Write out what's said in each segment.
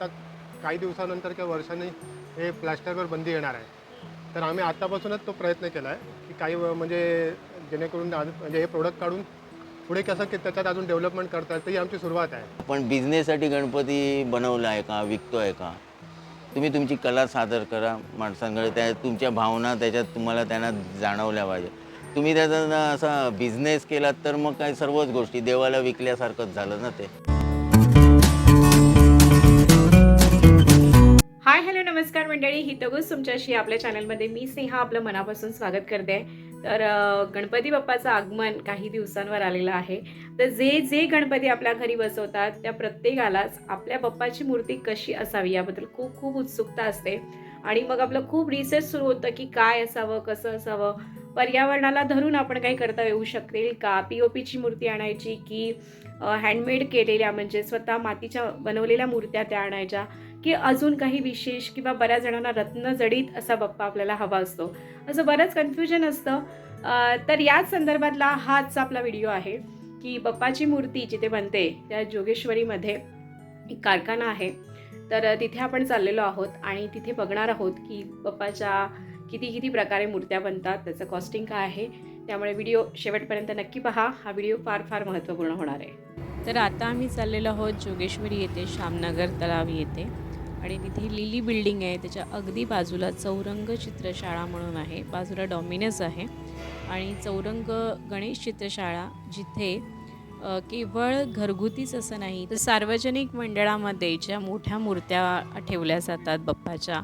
आता काही दिवसानंतर किंवा वर्षांनी हे प्लॅस्टरवर बंदी येणार आहे. तर आम्ही आत्तापासूनच तो प्रयत्न केला आहे की काही म्हणजे जेणेकरून म्हणजे हे प्रोडक्ट काढून पुढे कसं की त्याच्यात अजून डेव्हलपमेंट करता येईल ही आमची सुरुवात आहे. पण बिझनेससाठी गणपती बनवला आहे का? विकतो आहे का? तुम्ही तुमची कला सादर करा माणसांकडे त्या तुमच्या भावना त्याच्यात तुम्हाला त्यांना जाणवल्या पाहिजे. तुम्ही त्याचा असा बिझनेस केलात तर मग काय सर्वच गोष्टी देवाला विकल्यासारखंच झालं ना ते. हाय हॅलो नमस्कार मंडळी. ही तगूच तुमच्याशी आपल्या चॅनलमध्ये मी स्नेहा आपलं मनापासून स्वागत करते. तर गणपती बाप्पाचं आगमन काही दिवसांवर आलेलं आहे. तर जे जे गणपती आपल्या घरी बसवतात त्या प्रत्येकालाच आपल्या बाप्पाची मूर्ती कशी असावी याबद्दल खूप खूप उत्सुकता असते. आणि मग आपलं खूप रिसर्च सुरू होतं की काय असावं कसं असावं. पर्यावरणाला धरून आपण काही करता येऊ शकेल का? पी ओ पीची मूर्ती आणायची की हँडमेड केलेल्या म्हणजे स्वतः मातीच्या बनवलेल्या मूर्त्या त्या आणायच्या. की अजून काही विशेष किंवा बऱ्याच जणांना रत्नजडीत असा बाप्पा आपल्याला हवा असतो. असं बरंच कन्फ्युजन असतं. तर याच संदर्भातला हाच आपला व्हिडिओ आहे की बाप्पाची मूर्ती जिथे बनते त्या जोगेश्वरीमध्ये एक कारखाना आहे. तर तिथे आपण चाललेलो आहोत आणि तिथे बघणार आहोत की बाप्पाच्या किती किती प्रकारे मूर्त्या बनतात त्याचं कॉस्टिंग काय आहे. त्यामुळे व्हिडिओ शेवटपर्यंत नक्की पहा. हा व्हिडिओ फार फार महत्त्वपूर्ण होणार आहे. तर आता आम्ही चाललेलो आहोत जोगेश्वरी येथे श्यामनगर तलाव येथे. आणि तिथे लिली बिल्डिंग आहे त्याच्या अगदी बाजूला चौरंग चित्रशाळा म्हणून आहे बाजूला डॉमिनस आहे. आणि चौरंग गणेश चित्रशाळा जिथे केवळ घरगुतीच असं नाही तर सार्वजनिक मंडळामध्ये ज्या मोठ्या मूर्त्या ठेवल्या जातात बाप्पाच्या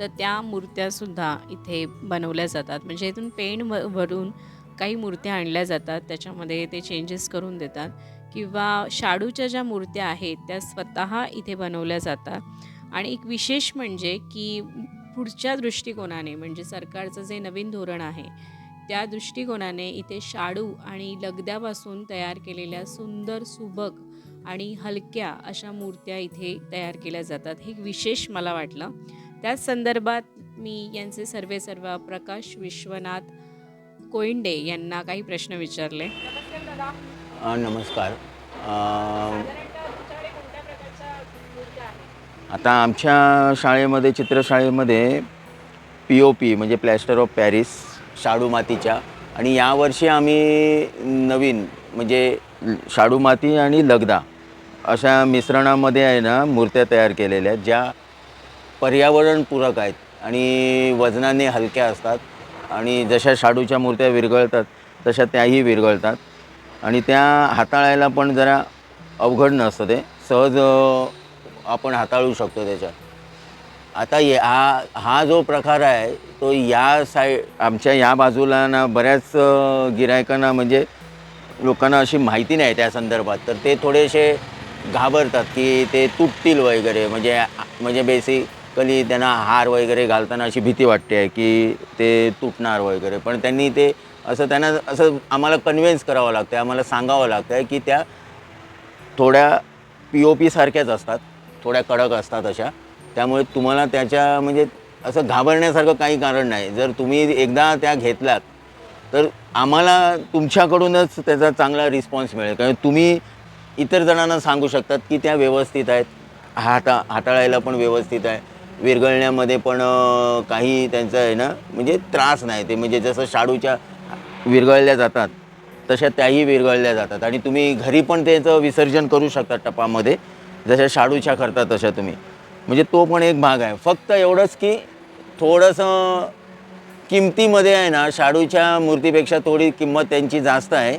तर त्या मूर्त्यासुद्धा इथे बनवल्या जातात. म्हणजे इथून पेंट व भरून काही मूर्त्या आणल्या जातात त्याच्यामध्ये ते चेंजेस करून देतात. किंवा शाडूच्या ज्या मूर्त्या आहेत त्या स्वतः इथे बनवल्या जातात. आणि एक विशेष म्हणजे की पुढच्या दृष्टिकोनाने म्हणजे सरकारचं जे नवीन धोरण आहे त्या दृष्टिकोनाने इथे शाडू आणि लगद्यापासून तयार केलेल्या सुंदर सुबक आणि हलक्या अशा मूर्त्या इथे तयार केल्या जातात. हे एक विशेष मला वाटलं. त्याच संदर्भात मी यांचे सर्वे सर्व प्रकाश विश्वनाथ कोइंडे यांना काही प्रश्न विचारले. नमस्कार. आता आमच्या शाळेमध्ये चित्रशाळेमध्ये पी ओ पी म्हणजे प्लॅस्टर ऑफ पॅरिस शाडू मातीच्या. आणि यावर्षी आम्ही नवीन म्हणजे शाडू माती आणि लगदा अशा मिश्रणामध्ये आहे ना मूर्त्या तयार केलेल्या आहेत ज्या पर्यावरणपूरक आहेत. आणि वजनाने हलक्या असतात. आणि जशा शाडूच्या मूर्त्या विरघळतात तशा त्याही विरघळतात. आणि त्या हाताळायला पण जरा अवघड नसतं ते. सहज आपण हाताळू शकतो त्याच्यात. आता ये हा हा जो प्रकार आहे तो या साईड आमच्या या बाजूला ना बऱ्याच गिरायकांना म्हणजे लोकांना अशी माहिती नाही त्या संदर्भात. तर ते थोडेसे घाबरतात की ते तुटतील वगैरे. म्हणजे म्हणजे बेसिकली त्यांना हार वगैरे घालताना अशी भीती वाटते आहे की ते तुटणार वगैरे. पण त्यांनी ते असं त्यांना असं आम्हाला कन्व्हिन्स करावं लागतं आम्हाला सांगावं लागतं आहे की त्या थोड्या पी ओ पीसारख्याच असतात. थोड्या कडक असतात अशा. त्यामुळे तुम्हाला त्याच्या म्हणजे असं घाबरण्यासारखं काही कारण नाही. जर तुम्ही एकदा त्या घेतलात तर आम्हाला तुमच्याकडूनच त्याचा चांगला रिस्पॉन्स मिळेल. कारण तुम्ही इतर जणांना सांगू शकतात की त्या व्यवस्थित आहेत. हाता हाताळायला पण व्यवस्थित आहे. विरघळण्यामध्ये पण काही त्यांचं आहे ना म्हणजे त्रास नाही ते. म्हणजे जसं शाडूच्या विरघळल्या जातात तशा त्याही विरघळल्या जातात. आणि तुम्ही घरी पण त्याचं विसर्जन करू शकता टपामध्ये. जशा शाडूच्या करता तशा तुम्ही. म्हणजे तो पण एक भाग आहे. फक्त एवढंच की थोडंसं किमतीमध्ये आहे ना शाडूच्या मूर्तीपेक्षा थोडी किंमत त्यांची जास्त आहे.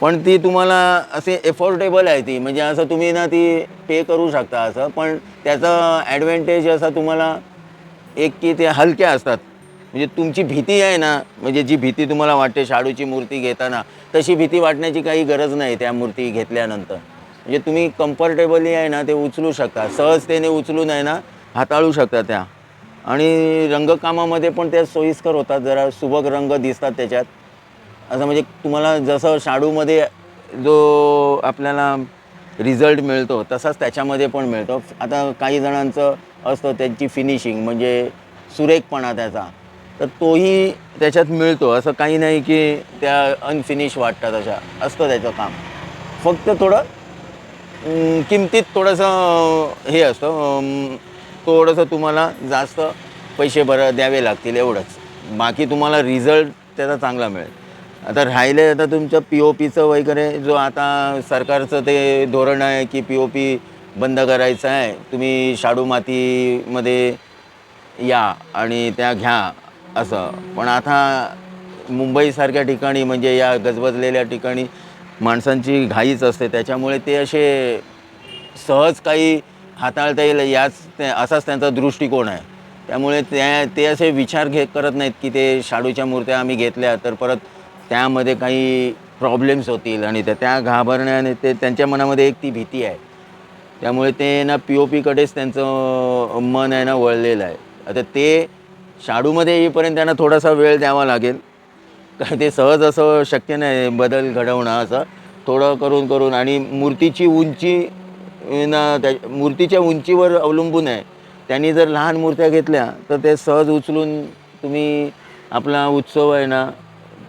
पण ती तुम्हाला असे एफोर्डेबल आहे ती. म्हणजे असं तुम्ही ना ती पे करू शकता असं. पण त्याचं ॲडव्हान्टेज असा तुम्हाला एक की ते हलक्या असतात. म्हणजे तुमची भीती आहे ना म्हणजे जी भीती तुम्हाला वाटते शाडूची मूर्ती घेताना तशी भीती वाटण्याची काही गरज नाही त्या मूर्ती घेतल्यानंतर. म्हणजे तुम्ही कम्फर्टेबली आहे ना ते उचलू शकता. सहजतेने उचलून आहे ना हाताळू शकता त्या. आणि रंगकामामध्ये पण त्या सोयीस्कर होतात जरा सुबक रंग दिसतात त्याच्यात. असं म्हणजे तुम्हाला जसं शाडूमध्ये जो आपल्याला रिझल्ट मिळतो तसाच त्याच्यामध्ये पण मिळतो. आता काही जणांचं असतं त्यांची फिनिशिंग म्हणजे सुरेखपणा त्याचा. तर तोही त्याच्यात मिळतो. असं काही नाही की त्या अनफिनिश वाटतात अशा. असतं त्याचं काम. फक्त थोडं किमतीत थोडंसं हे असतं थोडंसं तुम्हाला जास्त पैसे भर द्यावे लागतील एवढंच. बाकी तुम्हाला रिझल्ट त्याचा चांगला मिळेल. आता राहिले आता तुमचं पी ओ पीचं वगैरे जो आता सरकारचं ते धोरण आहे की पी ओ पी बंद करायचं आहे तुम्ही शाडू मातीमध्ये या आणि त्या घ्या असं. पण आता मुंबईसारख्या ठिकाणी म्हणजे या गजबजलेल्या ठिकाणी माणसांची घाईच असते त्याच्यामुळे ते असे सहज काही हाताळता येईल याच असाच त्यांचा दृष्टिकोन आहे. त्यामुळे त्या ते असे विचार घे करत नाहीत की ते शाडूच्या मूर्त्या आम्ही घेतल्या तर परत त्यामध्ये काही प्रॉब्लेम्स होतील आणि त्या त्या घाबरण्याने ते त्यांच्या मनामध्ये एक ती भीती आहे. त्यामुळे ते ना पी ओ पीकडेच त्यांचं मन आहे ना वळलेलं आहे. आता ते शाडूमध्ये येईपर्यंत त्यांना थोडासा वेळ द्यावा लागेल. कारण ते सहज असं शक्य नाही बदल घडवणं असं. थोडं करून करून आणि मूर्तीची उंची ना त्या मूर्तीच्या उंचीवर अवलंबून आहे. त्यांनी जर लहान मूर्त्या घेतल्या तर ते सहज उचलून तुम्ही आपला उत्सव आहे ना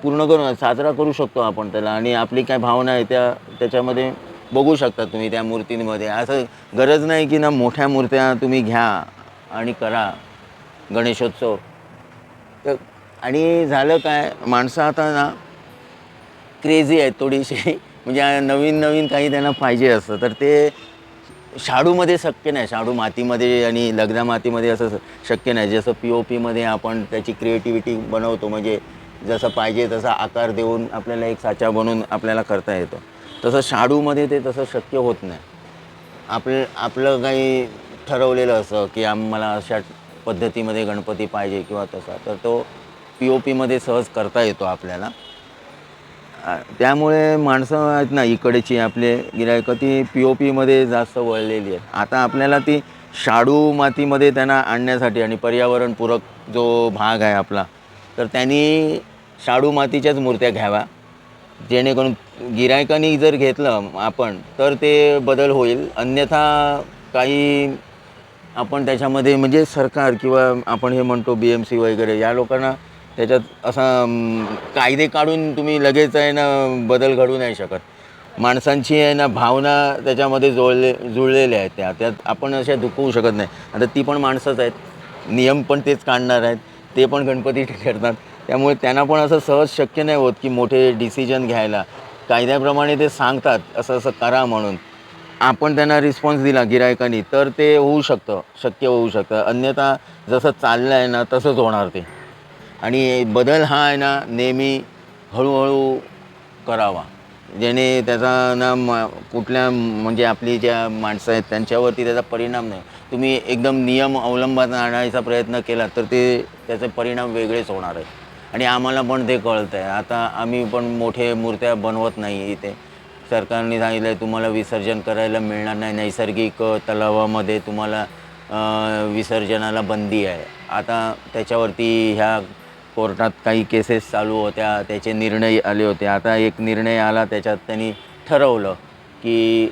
पूर्ण करून साजरा करू शकतो आपण त्याला. आणि आपली काय भावना आहे त्या त्याच्यामध्ये बघू शकता तुम्ही त्या मूर्तींमध्ये. असं गरज नाही की ना मोठ्या मूर्त्या तुम्ही घ्या आणि करा गणेशोत्सव. तर आणि झालं काय माणसं आता ना क्रेझी आहेत थोडीशी. म्हणजे नवीन नवीन काही त्यांना पाहिजे असतं तर ते शाडूमध्ये शक्य नाही. शाडू मातीमध्ये आणि लग्ना मातीमध्ये असं शक्य नाही. जसं पी ओ पीमध्ये आपण त्याची क्रिएटिव्हिटी बनवतो. म्हणजे जसं पाहिजे तसा आकार देऊन आपल्याला एक साचा बनवून आपल्याला करता येतो. तसं शाडूमध्ये ते तसं शक्य होत नाही. आपलं आपलं काही ठरवलेलं असं की आम्हाला अशा पद्धतीमध्ये गणपती पाहिजे किंवा तसा. तर तो पी ओ पीमध्ये सहज करता येतो आपल्याला. त्यामुळे माणसं आहेत ना इकडची आपले गिरायकं ती पी ओ पीमध्ये जास्त वळलेली आहेत. आता आपल्याला ती शाडू मातीमध्ये त्यांना आणण्यासाठी आणि पर्यावरणपूरक जो भाग आहे आपला तर त्यांनी शाडू मातीच्याच मूर्त्या घ्याव्या. जेणेकरून गिरायकांनी जर घेतलं आपण तर ते बदल होईल. अन्यथा काही आपण त्याच्यामध्ये म्हणजे सरकार किंवा आपण हे म्हणतो बी एम सी वगैरे या लोकांना त्याच्यात असा कायदे काढून तुम्ही लगेच आहे ना बदल घडू नाही शकत. माणसांची आहे ना भावना त्याच्यामध्ये जोडले जुळलेल्या आहेत त्या. त्यात आपण अशा दुखवू शकत नाही. आता ती पण माणसंच आहेत. नियम पण तेच काढणार आहेत. ते पण गणपती ठरतात त्यामुळे त्यांना पण असं सहज शक्य नाही होत की मोठे डिसिजन घ्यायला. कायद्याप्रमाणे ते सांगतात असं असं करा म्हणून. आपण त्यांना रिस्पॉन्स दिला गिरायकांनी तर ते होऊ शकतं शक्य होऊ शकतं. अन्यथा जसं चाललं आहे ना तसंच होणार ते. आणि बदल हा आहे ना नेहमी हळूहळू करावा. जेणे त्याचा ना म कुठल्या म्हणजे आपली ज्या माणसं आहेत त्यांच्यावरती त्याचा परिणाम नाही. तुम्ही एकदम नियम अवलंबात आणायचा प्रयत्न केला तर ते त्याचे परिणाम वेगळेच होणार आहे आणि आम्हाला पण ते कळतं आहे आता आम्ही पण मोठे मूर्त्या बनवत नाही इथे. सरकारने सांगितलं आहे तुम्हाला विसर्जन करायला मिळणार नाही. नैसर्गिक तलावामध्ये तुम्हाला विसर्जनाला बंदी आहे. आता त्याच्यावरती ह्या कोर्टात काही केसेस चालू होत्या त्याचे निर्णय आले होते. आता एक निर्णय आला त्याच्यात त्यांनी ठरवलं की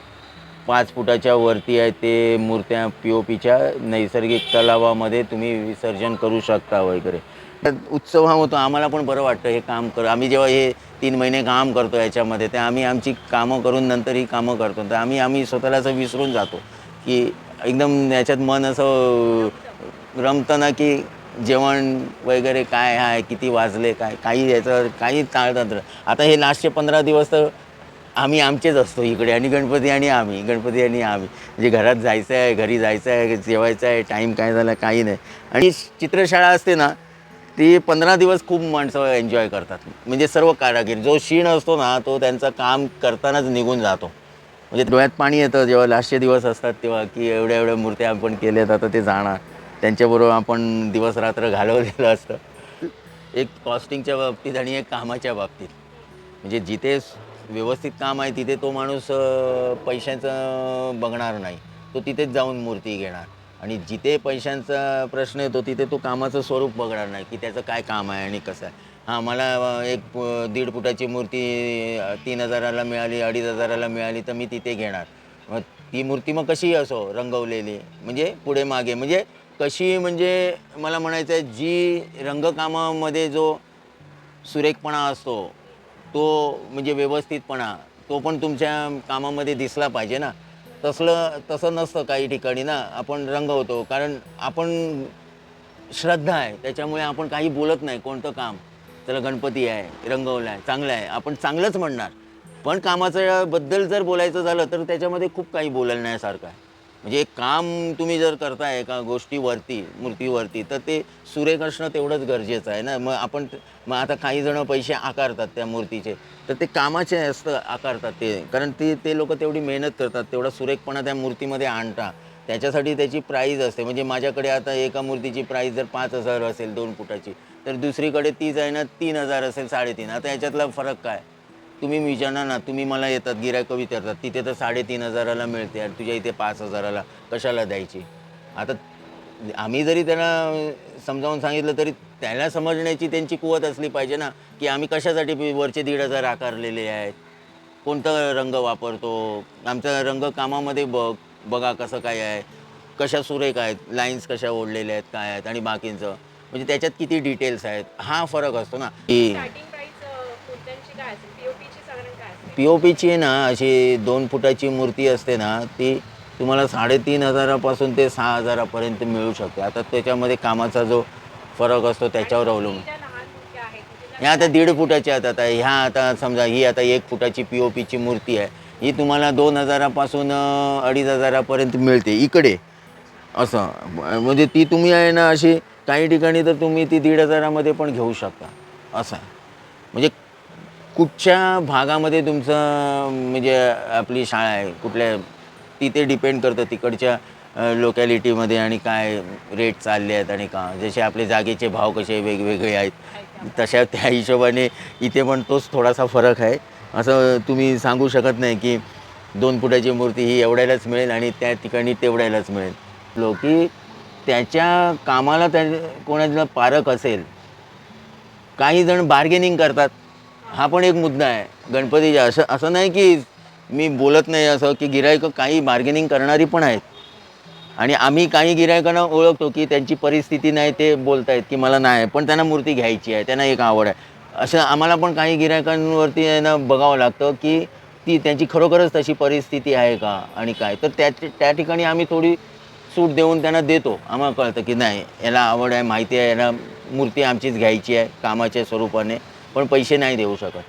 पाच फुटाच्या वरती आहे ते मूर्त्या पी ओ पीच्या नैसर्गिक तलावामध्ये तुम्ही विसर्जन करू शकता वगैरे. तर उत्सव हा होतो आम्हाला पण बरं वाटतं हे काम कर आम्ही जेव्हा हे तीन महिने काम करतो याच्यामध्ये ते आम्ही आमची कामं करून नंतर ही कामं करतो. तर आम्ही आम्ही स्वतःला असं विसरून जातो की एकदम याच्यात मन असं रमतं ना की जेवण वगैरे काय आहे किती वाजले काय काही याचं काही ताळतंत्र. आता हे लास्टचे पंधरा दिवस तर आम्ही आमचेच असतो इकडे आणि गणपती आणि आम्ही गणपती आणि आम्ही. म्हणजे घरात जायचं आहे घरी जायचं आहे जेवायचं आहे टाईम काय झाला काही नाही. आणि चित्रशाळा असते ना ती पंधरा दिवस खूप माणसं एन्जॉय करतात. म्हणजे सर्व कारागीर जो क्षीण असतो ना तो त्यांचं काम करतानाच निघून जातो. म्हणजे डोळ्यात पाणी येतं जेव्हा लास्टचे दिवस असतात तेव्हा की एवढ्या एवढ्या मूर्त्या आपण केल्यात आता ते जाणार. त्यांच्याबरोबर आपण दिवस रात्र घालवलेलं असतं. एक कॉस्टिंगच्या बाबतीत आणि एक कामाच्या बाबतीत. म्हणजे जिथे व्यवस्थित काम आहे तिथे तो माणूस पैशाचं बघणार नाही. तो तिथेच जाऊन मूर्ती घेणार. आणि जिथे पैशांचा प्रश्न येतो तिथे तो कामाचं स्वरूप बघणार नाही की त्याचं काय काम आहे आणि कसं आहे. हां मला एक दीड फुटाची मूर्ती तीन हजाराला मिळाली अडीच हजाराला मिळाली तर मी तिथे घेणार. मग ती मूर्ती मग कशी असो रंगवलेली म्हणजे पुढे मागे म्हणजे कशी म्हणजे मला म्हणायचं आहे जी रंगकामामध्ये जो सुरेखपणा असतो तो म्हणजे व्यवस्थितपणा तो पण तुमच्या कामामध्ये दिसला पाहिजे ना. तसलं तसं नसतं काही ठिकाणी ना आपण रंगवतो. कारण आपण श्रद्धा आहे त्याच्यामुळे आपण काही बोलत नाही कोणतं काम. त्याला गणपती आहे रंगवलं आहे चांगलं आहे आपण चांगलंच म्हणणार. पण कामाच्याबद्दल जर बोलायचं झालं तर त्याच्यामध्ये खूप काही बोलण्यासारखं आहे. म्हणजे काम तुम्ही जर करताय एका गोष्टीवरती मूर्तीवरती तर ते सुरेख असणं तेवढंच गरजेचं आहे ना? मग आपण मग आता काही जण पैसे आकारतात त्या मूर्तीचे तर ते कामाचे असतं आकारतात ते. कारण ते ते लोक तेवढी मेहनत करतात तेवढा सुरेखपणा त्या मूर्तीमध्ये आणतात त्याच्यासाठी त्याची प्राईज असते. म्हणजे माझ्याकडे आता एका मूर्तीची प्राईज जर पाच हजार असेल दोन फुटाची तर दुसरीकडे तीच आहे ना तीन हजार असेल साडेतीन. आता याच्यातला फरक काय? तुम्ही विचारणार ना तुम्ही मला येतात गिरायकं विचारतात तिथे तर साडेतीन हजाराला मिळते आणि तुझ्या इथे पाच हजाराला. कशाला द्यायची? आता आम्ही जरी त्यांना समजावून सांगितलं तरी त्याला समजण्याची त्यांची कुवत असली पाहिजे ना की आम्ही कशासाठी वरचे दीड हजार आकारलेले आहेत? कोणता रंग वापरतो? आमचा रंग कामामध्ये बघ बघा कसं काय आहे. कशा सुरेख आहेत? लाईन्स कशा ओढलेल्या आहेत? काय आहेत? आणि बाकींचं. म्हणजे त्याच्यात किती डिटेल्स आहेत? हा फरक असतो ना. की स्टार्टिंग प्राइस मूर्त्यांची काय असेल पीओपीची साधारण काय असेल पी ओ पीची आहे ना अशी दोन फुटाची मूर्ती असते ना ती तुम्हाला साडेतीन हजारापासून ते सहा हजारापर्यंत मिळू शकते. आता त्याच्यामध्ये कामाचा जो फरक असतो त्याच्यावर अवलंबून. ह्या आता दीड फुटाच्या आता ह्या आता समजा ही आता एक फुटाची पी ओ पीची मूर्ती आहे. ही तुम्हाला दोन हजारापासून अडीच हजारापर्यंत मिळते इकडे. असं. म्हणजे ती तुम्ही आहे ना अशी काही ठिकाणी तर तुम्ही ती दीड हजारामध्ये पण घेऊ शकता. असं. म्हणजे कुठच्या भागामध्ये तुमचं म्हणजे आपली शाळा आहे? कुठल्या तिथे डिपेंड करतं तिकडच्या लोकॅलिटीमध्ये आणि काय रेट चालले आहेत आणि का? जसे आपले जागेचे भाव कसे वेगवेगळे आहेत तशा त्या हिशोबाने इथे पण तोच थोडासा फरक आहे. असं तुम्ही सांगू शकत नाही की दोन फुटाची मूर्ती ही एवढ्यालाच मिळेल आणि त्या ठिकाणी तेवढ्यालाच मिळेल. लोकी त्याच्या कामाला त्या कोणाला पारक असेल काही जण बार्गेनिंग करतात. हा पण एक मुद्दा आहे. गणपतीच्या असं असं नाही की मी बोलत नाही असं की गिरायकं काही बार्गेनिंग करणारी पण आहेत. आणि आम्ही काही गिरायकांना ओळखतो की त्यांची परिस्थिती नाही ते बोलतायत की मला नाही पण त्यांना मूर्ती घ्यायची आहे त्यांना एक आवड आहे. असं आम्हाला पण काही गिरायकांवरती आहे ना बघावं लागतं की ती त्यांची खरोखरच तशी परिस्थिती आहे का आणि काय. तर त्या त्या ठिकाणी आम्ही थोडी सूट देऊन त्यांना देतो. आम्हाला कळतं की नाही याला आवड आहे माहिती आहे याला मूर्ती आमचीच घ्यायची आहे कामाच्या स्वरूपाने. पण पैसे नाही देऊ शकत.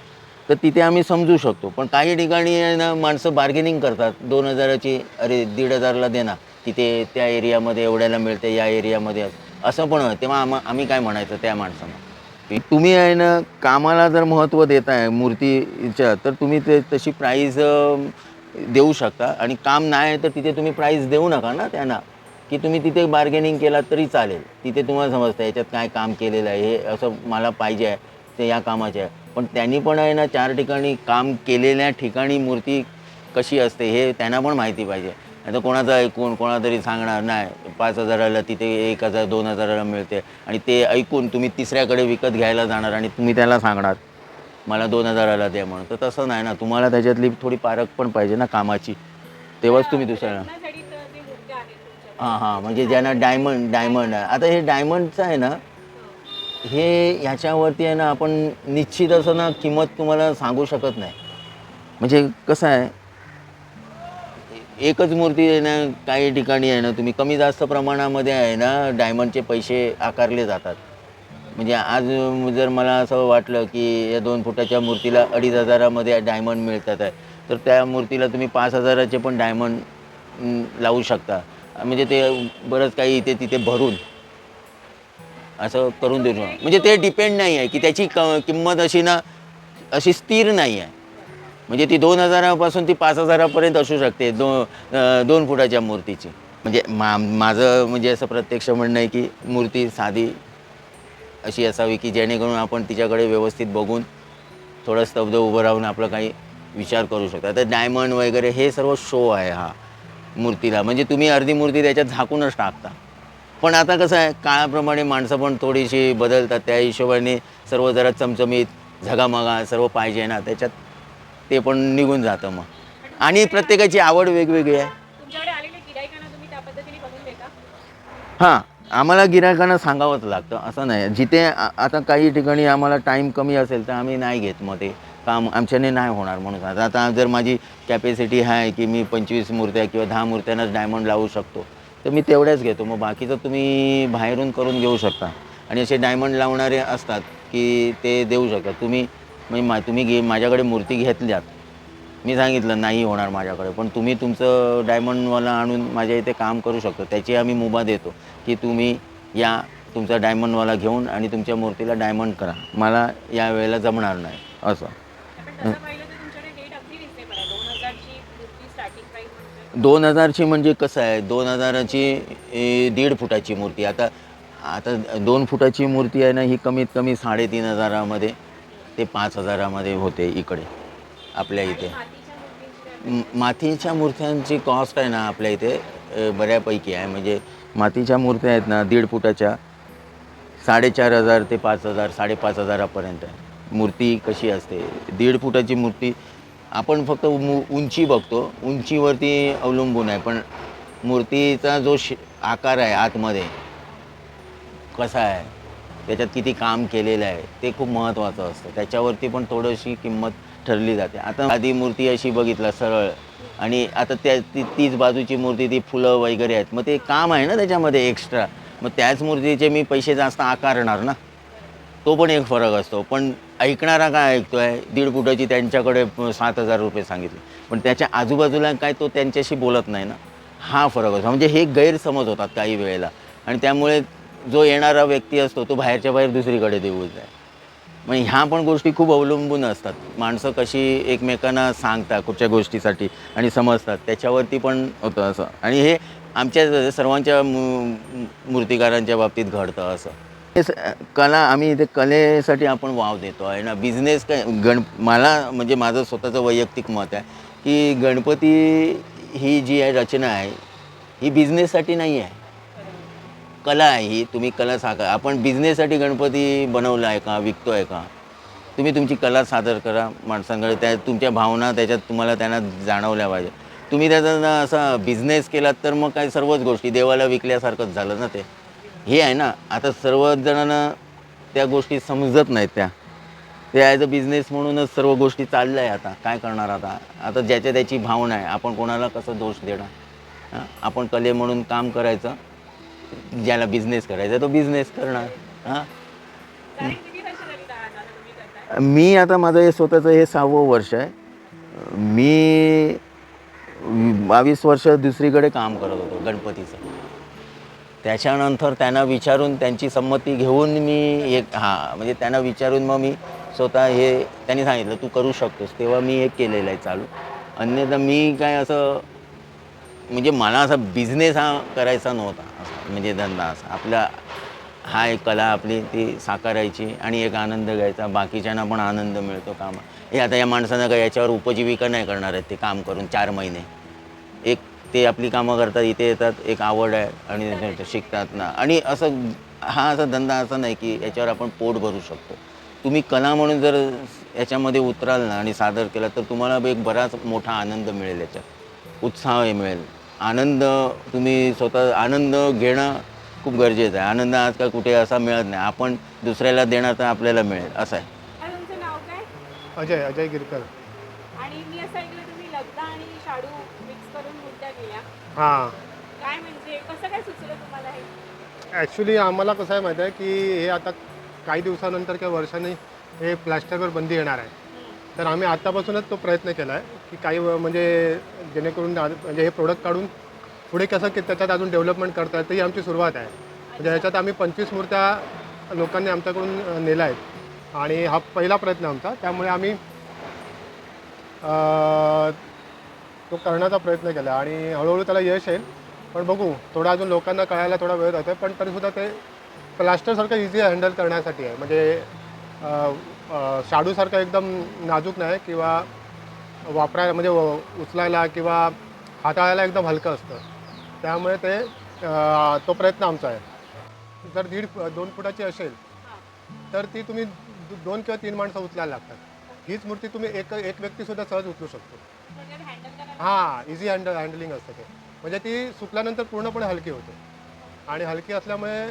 तर तिथे आम्ही समजू शकतो. पण काही ठिकाणी आहे ना माणसं बार्गेनिंग करतात. दोन हजाराची अरे दीड हजारला दे ना. तिथे त्या एरियामध्ये एवढ्याला मिळते या एरियामध्ये. असं पण तेव्हा आम आम्ही काय म्हणायचं त्या माणसांना? तुम्ही आहे ना कामाला जर महत्त्व देत आहे मूर्तीच्या तर तुम्ही ते तशी प्राईज देऊ शकता. आणि काम नाही तर तिथे तुम्ही प्राईज देऊ नका ना त्यांना. की तुम्ही तिथे बार्गेनिंग केला तरी चालेल. तिथे तुम्हाला समजतं याच्यात काय काम केलेलं आहे हे असं मला पाहिजे आहे. ते या कामाचे. आहे पण त्यांनी पण आहे ना चार ठिकाणी काम केलेल्या ठिकाणी मूर्ती कशी असते हे त्यांना पण माहिती पाहिजे. आता कोणाचं ऐकून कोणातरी सांगणार नाही पाच हजाराला तिथे एक हजार दोन हजाराला मिळते. आणि ते ऐकून तुम्ही तिसऱ्याकडे विकत घ्यायला जाणार आणि तुम्ही त्याला सांगणार मला दोन हजाराला द्या म्हणून. तर तसं नाही ना तुम्हाला त्याच्यातली थोडी पारख पण पाहिजे ना कामाची. तेव्हाच तुम्ही दुसऱ्याला तुमच्या हां हां म्हणजे ज्यांना डायमंड डायमंड आहे. आता हे डायमंडचं आहे ना हे ह्याच्यावरती आहे ना आपण निश्चित असं ना किंमत तुम्हाला सांगू शकत नाही. म्हणजे कसं आहे एकच मूर्ती आहे ना काही ठिकाणी आहे ना तुम्ही कमी जास्त प्रमाणामध्ये आहे ना डायमंडचे पैसे आकारले जातात. म्हणजे आज जर मला असं वाटलं की या दोन फुटाच्या मूर्तीला अडीच हजारामध्ये डायमंड मिळतात आहे तर त्या मूर्तीला तुम्ही पाच हजाराचे पण डायमंड लावू शकता. म्हणजे ते बरंच काही इथे तिथे भरून असं करून देऊ शकतो. म्हणजे ते डिपेंड नाही आहे की त्याची क किंमत अशी ना अशी स्थिर नाही आहे. म्हणजे ती दोन हजारापासून ती पाच हजारापर्यंत असू शकते दो दोन फुटाच्या मूर्तीची. म्हणजे मा माझं म्हणजे असं प्रत्यक्ष म्हणणं आहे की मूर्ती साधी अशी असावी की जेणेकरून आपण तिच्याकडे व्यवस्थित बघून थोडं स्तब्ध उभं राहून आपलं काही विचार करू शकतो. आता डायमंड वगैरे हे सर्व शो आहे हा मूर्तीला. म्हणजे तुम्ही अर्धी मूर्ती त्याच्यात झाकूनच टाकता. पण आता कसं आहे काळाप्रमाणे माणसं पण थोडीशी बदलतात. त्या हिशोबाने सर्व जरा चमचमीत झगामगा सर्व पाहिजे ना त्याच्यात ते पण निघून जातं मग. आणि प्रत्येकाची आवड वेगवेगळी आहे. हां आम्हाला गिरायकांना सांगावंच लागतं असं नाही. जिथे आता काही ठिकाणी आम्हाला टाईम कमी असेल तर आम्ही नाही घेत मग ते काम. आमच्याने नाही होणार म्हणून. आता आता जर माझी कॅपॅसिटी आहे की मी पंचवीस मूर्त्या किंवा दहा मूर्त्यांनाच डायमंड लावू शकतो तर मी तेवढ्याच घेतो. मग बाकीचं तुम्ही बाहेरून करून घेऊ शकता. आणि असे डायमंड लावणारे असतात की ते देऊ शकतात तुम्ही म्हणजे मा तुम्ही घे माझ्याकडे मूर्ती घेतल्यात. मी सांगितलं नाही होणार माझ्याकडे. पण तुम्ही तुमचं डायमंडवाला आणून माझ्या इथे काम करू शकतो. त्याची आम्ही मुभा देतो की तुम्ही या तुमचा डायमंडवाला घेऊन आणि तुमच्या मूर्तीला डायमंड करा. मला या वेळेला जमणार नाही. असं पण तसं पाहिलं तर तुमच्याकडे रेट अगदी रिजनेबल आहे दोन हजारची मूर्ती स्टार्टिंग प्राईस म्हणजे दोन हजारची म्हणजे कसं आहे? दोन हजाराची दीड फुटाची मूर्ती. आता आता दोन फुटाची मूर्ती आहे ना ही कमीत कमी साडेतीन हजारामध्ये ते पाच हजारामध्ये होते इकडे आपल्या इथे. मातीच्या मूर्त्यांची कॉस्ट आहे ना आपल्या इथे बऱ्यापैकी आहे. म्हणजे मातीच्या मूर्त्या आहेत ना दीड फुटाच्या साडेचार हजार ते पाच हजार साडेपाच हजारापर्यंत. आहे मूर्ती कशी असते? दीड फुटाची मूर्ती आपण फक्त उंची बघतो. उंचीवरती अवलंबून आहे. पण मूर्तीचा जो श आकार आहे आतमध्ये कसा आहे त्याच्यात किती काम केलेलं आहे ते खूप महत्त्वाचं असतं. त्याच्यावरती पण थोडीशी किंमत ठरली जाते. आता आधी मूर्ती अशी बघितला सरळ. आणि आता त्या ती तीच बाजूची मूर्ती ती फुलं वगैरे आहेत. मग ते काम आहे ना त्याच्यामध्ये एक्स्ट्रा. मग त्याच मूर्तीचे मी पैसे जास्त आकारणार ना? तो पण एक फरक असतो. पण ऐकणारा काय ऐकतो आहे दीड फुटाची त्यांच्याकडे सात हजार रुपये सांगितले. पण त्याच्या आजूबाजूला काय तो त्यांच्याशी बोलत नाही ना? हा फरक असतो. म्हणजे हे गैरसमज होतात काही वेळेला. आणि त्यामुळे जो येणारा व्यक्ती असतो तो बाहेरच्या बाहेर दुसरीकडे देऊ जाय. मग ह्या पण गोष्टी खूप अवलंबून असतात. माणसं कशी एकमेकांना सांगतात कुठच्या गोष्टीसाठी आणि समजतात. त्याच्यावरती पण होतं असं. आणि हे आमच्या सर्वांच्या मू- मूर्तिकारांच्या बाबतीत घडतं असं. हे स- uh, कला आम्ही इथे कलेसाठी आपण वाव देतो आहे ना. बिझनेस काय गण मला म्हणजे माझं स्वतःचं वैयक्तिक मत आहे की गणपती ही जी आहे रचना आहे ही बिझनेससाठी नाही आहे. कला आहे ही तुम्ही कला साकार आपण बिझनेससाठी गणपती बनवला आहे का विकतो आहे का? तुम्ही तुमची कला सादर करा माणसांकडे त्या तुमच्या भावना त्याच्यात तुम्हाला त्यांना जाणवल्या पाहिजे. तुम्ही त्याचा ना असा बिझनेस केलात तर मग काय सर्वच गोष्टी देवाला विकल्यासारखंच झालं ना ते. हे आहे ना आता सर्वजणांना त्या गोष्टी समजत नाहीत त्या. ते ॲज अ बिझनेस म्हणूनच सर्व गोष्टी चालल्या आहे आता. काय करणार आता? आता ज्याच्या त्याची भावना आहे आपण कोणाला कसं दोष देणार? हां? आपण कले म्हणून काम करायचं ज्याला बिझनेस करायचा तो बिझनेस करणार. हां? मी आता माझं हे स्वतःचं हे सहावं वर्ष आहे. मी बावीस वर्ष दुसरीकडे काम करत होतो गणपतीचं. त्याच्यानंतर त्यांना विचारून त्यांची संमती घेऊन मी एक हां म्हणजे त्यांना विचारून मग मी स्वतः हे त्यांनी सांगितलं तू करू शकतोस. तेव्हा मी हे केलेलं आहे चालू. अन्यथा मी काय असं म्हणजे मला असा बिझनेस हा करायचा नव्हता म्हणजे धंदा असा. आपला हा एक कला आपली ती साकारायची आणि एक आनंद घ्यायचा. बाकीच्यांना पण आनंद मिळतो काम हे आता या माणसानं काय याच्यावर उपजीविका नाही करणार आहेत ते काम करून चार महिने. एक ते आपली कामं करतात इथे येतात एक आवड आहे आणि शिकतात ना. आणि असं हा असा धंदा असा नाही की याच्यावर आपण पोट भरू शकतो. तुम्ही कला म्हणून जर याच्यामध्ये उतराल ना आणि सादर केला तर तुम्हाला एक बराच मोठा आनंद मिळेल याच्यात. उत्साह मिळेल. आनंद तुम्ही स्वतः आनंद घेणं खूप गरजेचं आहे. आनंद आजकाल कुठे असा मिळत नाही. आपण दुसऱ्याला देणार तर आपल्याला मिळेल. असं आहे. काय तुमचं नाव काय? अजय अजय गिरकर. हां. काय म्हणजे कसं काय सुचलं तुम्हाला हे? ॲक्च्युली आम्हाला कसं आहे माहिती आहे की हे आता काही दिवसानंतर किंवा वर्षांनी हे प्लॅस्टरवर बंदी येणार आहे. तर आम्ही आत्तापासूनच तो प्रयत्न केला आहे की काही व- म्हणजे जेणेकरून आ- म्हणजे हे प्रोडक्ट काढून पुढे कसं की त्याच्यात अजून डेव्हलपमेंट करता येतं ही आमची सुरुवात आहे. म्हणजे ह्याच्यात आम्ही पंचवीस मूर्त्या लोकांनी आमच्याकडून अ, नेल्या आहेत. आणि हा पहिला प्रयत्न आमचा. त्यामुळे आम्ही अ, तो करण्याचा प्रयत्न केला आणि हळूहळू त्याला यश येईल. पण बघू थोडा अजून लोकांना कळायला थोडा वेळ जातो पण तरीसुद्धा ते प्लास्टरसारखं इझी हँडल करण्यासाठी आहे. म्हणजे शाडूसारखं एकदम नाजूक नाही किंवा वापरायला म्हणजे व- उचलायला किंवा हाताळायला एकदम हलकं असतं. त्यामुळे ते तो प्रयत्न आमचा आहे. जर दीड दोन फुटाची असेल तर ती तुम्ही दोन किंवा तीन माणसं उचलायला लागतात. हीच मूर्ती तुम्ही एक एक व्यक्तीसुद्धा सहज उचलू शकतो. हां इझी हँडल हँडलिंग असतं ते. म्हणजे ती सुकल्यानंतर पूर्णपणे हलकी होते. आणि हलकी असल्यामुळे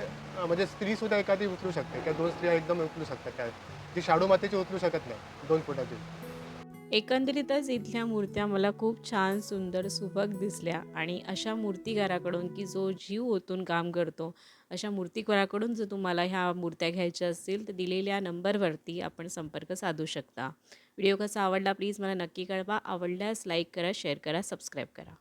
म्हणजे स्त्रीसुद्धा एखादी उचलू शकते. किंवा दोन स्त्रिया एकदम उचलू शकतात काय जी शाडू मातीची उचलू शकत नाही दोन फुटाची. एकंदरीतच इथल्या मूर्त्या मला खूप छान सुंदर सुबक दिसल्या. आणि अशा मूर्तिकाराकडून की जो जीव ओतून काम करतो अशा मूर्तिकाराकडून जर तुम्हाला ह्या मूर्त्या घ्यायच्या असतील तर दिलेल्या नंबरवरती आपण संपर्क साधू शकता. व्हिडिओ कसा आवडला प्लीज मला नक्की कळवा. आवडल्यास लाईक करा शेअर करा सबस्क्राईब करा.